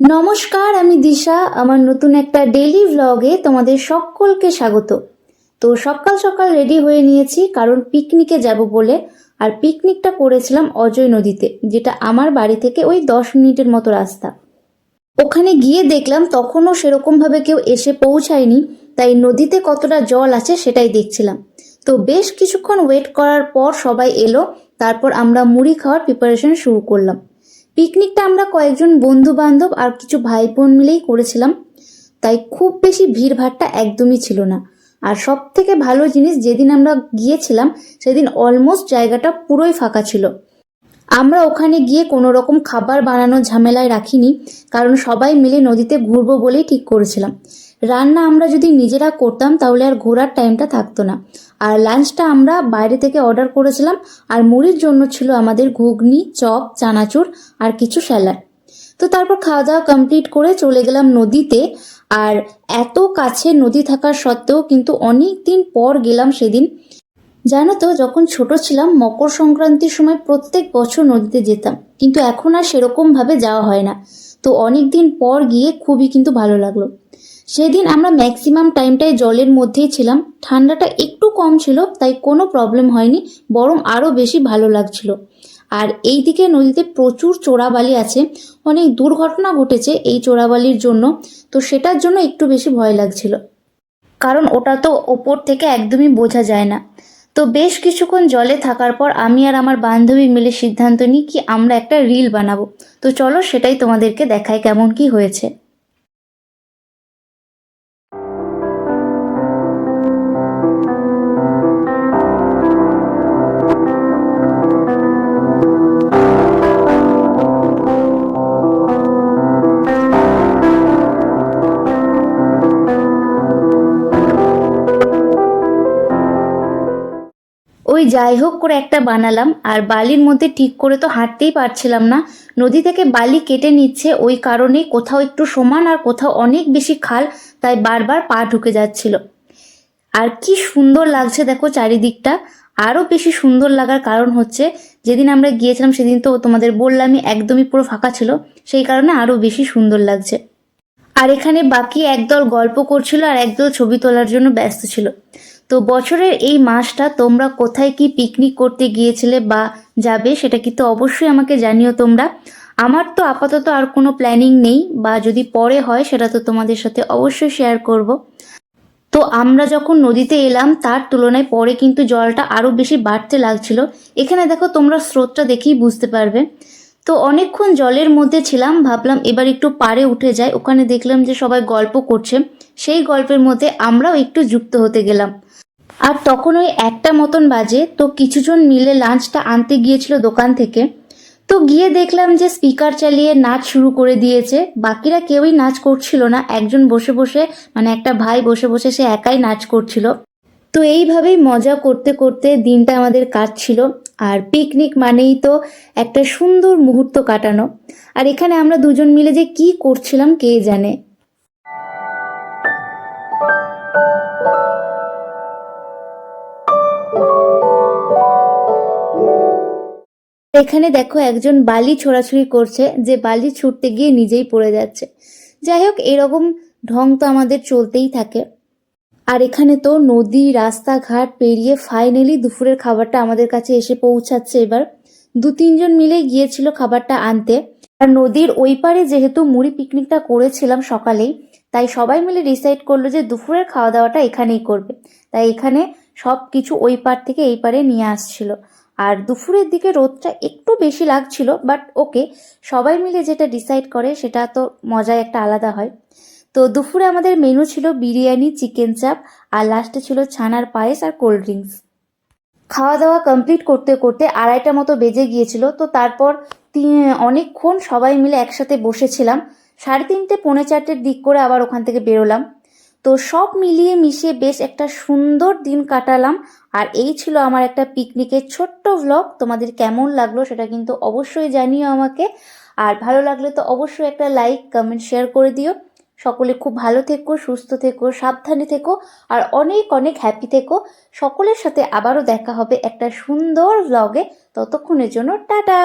নমস্কার, আমি দিশা। আমার নতুন একটা ডেইলি ভ্লগে তোমাদের সকলকে স্বাগত। তো সকাল সকাল রেডি হয়ে নিয়েছি, কারণ পিকনিকে যাব বলে। আর পিকনিকটা করেছিলাম অজয় নদীতে, যেটা আমার বাড়ি থেকে ওই দশ মিনিটের মতো রাস্তা। ওখানে গিয়ে দেখলাম তখনও সেরকমভাবে কেউ এসে পৌঁছায়নি, তাই নদীতে কতটা জল আছে সেটাই দেখছিলাম। তো বেশ কিছুক্ষণ ওয়েট করার পর সবাই এলো, তারপর আমরা মুড়ি খাওয়ার প্রিপারেশন শুরু করলাম। পিকনিকটা আমরা কয়েকজন বন্ধু বান্ধব আর কিছু ভাই বোন মিলেই করেছিলাম, তাই খুব বেশি ভিড়ভাট্টা একদমই ছিল না। আর সব থেকে ভালো জিনিস যেদিন আমরা গিয়েছিলাম, সেদিন অলমোস্ট জায়গাটা পুরোই ফাঁকা ছিল। আমরা ওখানে গিয়ে কোনো রকম খাবার বানানোর ঝামেলায় রাখিনি, কারণ সবাই মিলে নদীতে ঘুরবো বলেই ঠিক করেছিলাম। রান্না আমরা যদি নিজেরা করতাম, তাহলে আর ঘোরার টাইমটা থাকতো না। আর লাঞ্চটা আমরা বাইরে থেকে অর্ডার করেছিলাম, আর মুড়ির জন্য ছিল আমাদের ঘুগনি, চপ, চানাচুর, আর কিছু স্যালাড তো তারপর খাওয়া দাওয়া কমপ্লিট করে চলে গেলাম নদীতে, আর এত কাছে নদী থাকার সত্ত্বেও কিন্তু অনেক দিন পর গেলাম সেদিন। জানো তো, যখন ছোট ছিলাম, মকর সংক্রান্তির সময় প্রত্যেক বছর নদীতে যেতাম। কিন্তু এখন আর সেরকমভাবে যাওয়া হয় না। তো অনেক দিন পর গিয়ে খুবই কিন্তু ভালো লাগল। সেদিন আমরা ম্যাক্সিমাম টাইমটাই জলের মধ্যেই ছিলাম। ঠান্ডাটা একটু কম ছিল, তাই কোনো প্রবলেম হয়নি, বরং আরও বেশি ভালো লাগছিল। আর এই দিকে নদীতে প্রচুর চোরাবালি আছে। অনেক দুর্ঘটনা ঘটেছে এই চোরাবালির জন্য। তো সেটার জন্য একটু বেশি ভয় লাগছিল। কারণ ওটা তো ওপর থেকে একদমই বোঝা যায় না। তো বেশ কিছুক্ষণ জলে থাকার পর আমি আর আমার বান্ধবী মিলে সিদ্ধান্ত নিই কি আমরা একটা রিল বানাবো। তো চলো সেটাই তোমাদেরকে দেখায় কেমন কি হয়েছে। ওই যাই হোক করে একটা বানালাম, আর বালির মধ্যে ঠিক করে তো হাঁটতেই পারছিলাম না। নদী থেকে বালি কেটে নিচ্ছে, ওই কারণে কোথাও একটু সমান আর কোথাও অনেক বেশি খাল, তাই বারবার পা ঢুকে যাচ্ছিল। আর কি সুন্দর লাগছে দেখো চারিদিকটা। আরও বেশি সুন্দর লাগার কারণ হচ্ছে, যেদিন আমরা গিয়েছিলাম সেদিন তো তোমাদের বললামই একদমই পুরো ফাঁকা ছিল, সেই কারণে আরও বেশি সুন্দর লাগছে। আর এখানে বাকি একদল গল্প করছিল আর একদল ছবি তোলার জন্য ব্যস্ত ছিল। তো বছরের এই মাসটা তোমরা কোথায় কি পিকনিক করতে গিয়েছিলে বা যাবে সেটা কিন্তু অবশ্যই আমাকে জানিও তোমরা। আমার তো আপাতত আর কোনো প্ল্যানিং নেই বা যদি পরে হয় সেটা তো তোমাদের সাথে অবশ্যই শেয়ার করব। তো আমরা যখন নদীতে এলাম তার তুলনায় পরে কিন্তু জলটা আরও বেশি বাড়তে লাগছিল। এখানে দেখো তোমরা স্রোতটা দেখেই বুঝতে পারবে। তো অনেকক্ষণ জলের মধ্যে ছিলাম, ভাবলাম এবার একটু পাড়ে উঠে যায় ওখানে দেখলাম যে সবাই গল্প করছে। সেই গল্পের মধ্যে আমরাও একটু যুক্ত হতে গেলাম। আর তখন ওই একটা মতন বাজে তো কিছুজন মিলে লাঞ্চটা আনতে গিয়েছিল দোকান থেকে। তো গিয়ে দেখলাম যে স্পিকার চালিয়ে নাচ শুরু করে দিয়েছে। বাকিরা কেউই নাচ করছিল না। একজন বসে বসে মানে একটা ভাই বসে বসে সে একাই নাচ করছিল। তো এইভাবেই মজা করতে করতে দিনটা আমাদের কাটছিল। আর পিকনিক মানেই তো একটা সুন্দর মুহূর্ত কাটানো। আর এখানে আমরা দুজন মিলে যে কি করছিলাম কে জানে। এখানে দেখো একজন বালি ছোড়াছুড়ি করছে, যে বালি ছুটতে গিয়ে নিজেই পড়ে যাচ্ছে। যাই হোক, এরকম ঢং তো আমাদের চলতেই থাকে। আর এখানে তো নদী, রাস্তাঘাট পেরিয়ে ফাইনালি দুপুরের খাবারটা আমাদের কাছে এসে পৌঁছাচ্ছে এবার। দু তিনজন মিলে গিয়েছিল খাবারটা আনতে। আর নদীর ওই পারে যেহেতু মুড়ি পিকনিকটা করেছিলাম সকালেই তাই সবাই মিলে ডিসাইড করল যে দুপুরের খাওয়া দাওয়াটা এখানেই করবে। তাই এখানে সব কিছু ওই পার থেকে এই পারে নিয়ে আসছিল। আর দুপুরের দিকে রোদটা একটু বেশি লাগছিল বাট ওকে সবাই মিলে যেটা ডিসাইড করে সেটা তো মজায় একটা আলাদা হয়। তো দুপুরে আমাদের মেনু ছিল বিরিয়ানি চিকেন চাপ আর লাস্টে ছিল ছানার পায়েস আর কোল্ড ড্রিঙ্কস খাওয়া দাওয়া কমপ্লিট করতে করতে আড়াইটা মতো বেজে গিয়েছিল, তো তারপর অনেকক্ষণ সবাই মিলে একসাথে বসেছিলাম। সাড়ে তিনটে, পৌনে চারটের দিক করে আবার ওখান থেকে বেরোলাম। তো সব মিলিয়ে মিশিয়ে বেশ একটা সুন্দর দিন কাটালাম। আর এই ছিল আমার একটা পিকনিকের ছোট্ট ভ্লগ তোমাদের কেমন লাগল সেটা কিন্তু অবশ্যই জানিও আমাকে। আর ভালো লাগলে তো অবশ্যই একটা লাইক কমেন্ট শেয়ার করে দিও। সকলে খুব ভালো থেকো, সুস্থ থেকো, সাবধানে থেকো, আর অনেক অনেক হ্যাপি থেকো। সকলের সাথে আবারও দেখা হবে একটা সুন্দর ভ্লগে ততক্ষণের জন্য টাটা!